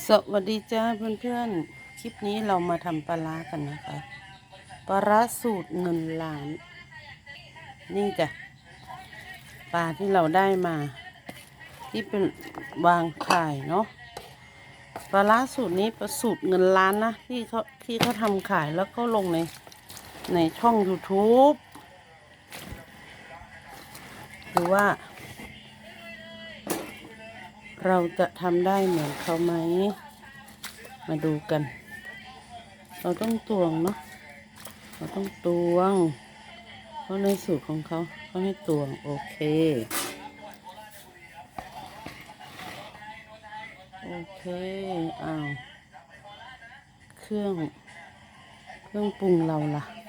สวัสดีจ้าเพื่อนๆ คลิปนี้เรามาทำปลาร้ากันนะคะปลาร้าสูตรเงินล้าน นี่จ้ะปลาที่เราได้มา ที่เป็นวางขายเนาะปลาร้าสูตรนี้ประสูตรเงินล้านนะที่เขาที่เขาทำขายแล้วก็ลงในในช่อง YouTube หรือว่า เราจะทำได้เหมือนเขาไหม มาดูกัน เราต้องตวงเนาะ เราต้องตวง เพราะในสูตรของเขาเขาให้ตวง โอเค โอเค อ้าว เครื่อง เครื่องปรุงเราล่ะ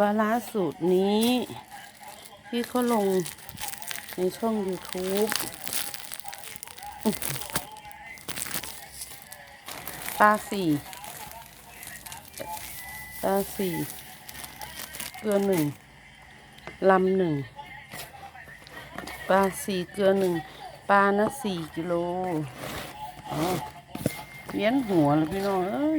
ปลาร้าสูตรนี้ที่เขาลงในช่อง YouTube ปลาสี่ปลาสี่เกลือหนึ่งลำหนึ่งปลาสี่เกลือหนึ่งปลานะสี่กิโลเวียนหัวแล้วพี่น้องเอ้ย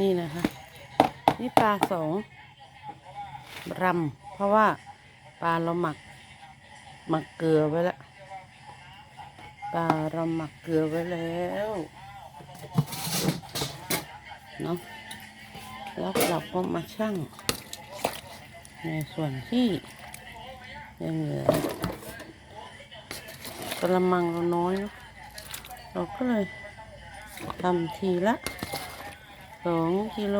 นี่นะคะ นี่ปลาสองรำเพราะว่าปลาเราหมัก หมักเกลือไว้แล้วปลาเราหมักเกลือไว้แล้วเนาะแล้วเราก็มาชั่ง ในส่วนที่ยังเหลือกระมังเราน้อยเนอะเราก็เลยทำทีละ สองกิโล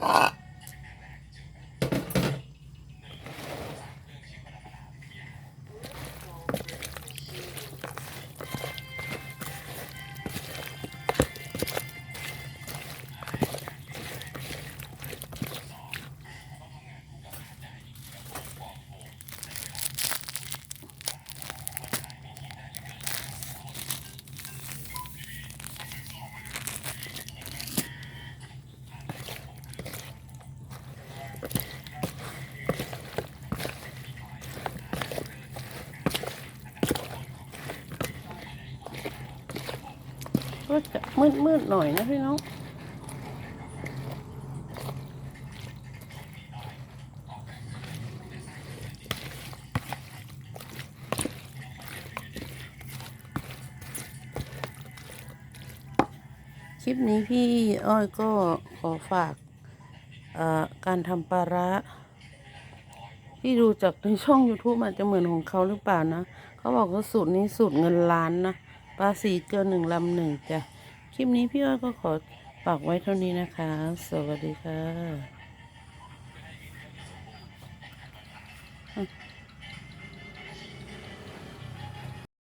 Ah! ก็จะมืดๆหน่อยนะพี่น้องคลิปนี้พี่อ้อยก็ขอฝากการทำปลาระที่ดูจากในช่อง YouTube อาจจะเหมือนของเขาหรือเปล่านะ เขาบอกว่าสูตรนี้สูตรเงินล้านนะ ปลาสีเกลือหนึ่งลำหนึ่งจ้ะ คลิปนี้พี่อ้อยก็ขอฝากไว้เท่านี้นะคะ สวัสดีค่ะ